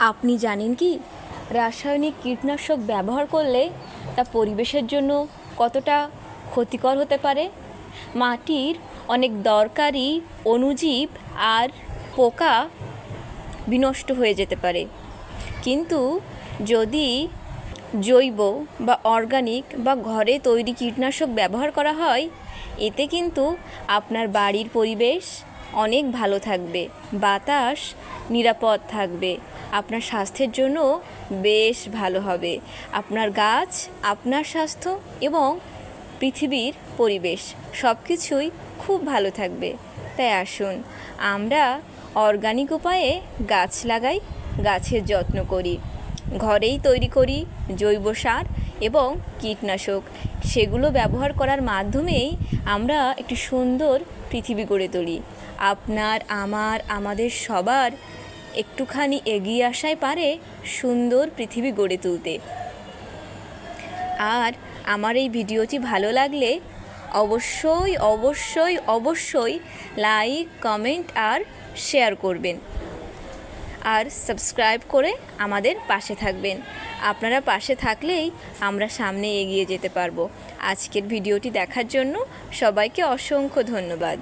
আপনি জানেন কি? রাসায়নিক কীটনাশক ব্যবহার করলে তা পরিবেশের জন্য কতটা ক্ষতিকর হতে পারে? মাটির অনেক দরকারি অণুজীব আর পোকা বিনষ্ট হয়ে যেতে পারে। কিন্তু যদি জৈব বা অর্গানিক বা ঘরে তৈরি কীটনাশক ব্যবহার করা হয়, এতে কিন্তু আপনার বাড়ির পরিবেশ অনেক ভালো থাকবে, বাতাস নিরাপদ থাকবে। আপনার স্বাস্থ্যের জন্য বেশ ভালো হবে। আপনার গাছ, আপনার স্বাস্থ্য এবং পৃথিবীর পরিবেশ সব কিছুই খুব ভালো থাকবে। তাই আসুন, আমরা অর্গানিক উপায়ে গাছ লাগাই, গাছের যত্ন করি। ঘরেই তৈরি করি জৈব সার এবং কীটনাশক। সেগুলো ব্যবহার করার মাধ্যমেই আমরা একটি সুন্দর পৃথিবী গড়ে তুলি। আপনার, আমার, আমাদের সবার একটুখানি এগিয়ে আসাই পারে সুন্দর পৃথিবী গড়ে তুলতে। আর আমার এই ভিডিওটি ভালো লাগলে অবশ্যই অবশ্যই অবশ্যই লাইক, কমেন্ট আর শেয়ার করবেন। আর সাবস্ক্রাইব করে আমাদের পাশে থাকবেন। আপনারা পাশে থাকলেই আমরা সামনে এগিয়ে যেতে পারব। আজকের ভিডিওটি দেখার জন্য সবাইকে অসংখ্য ধন্যবাদ।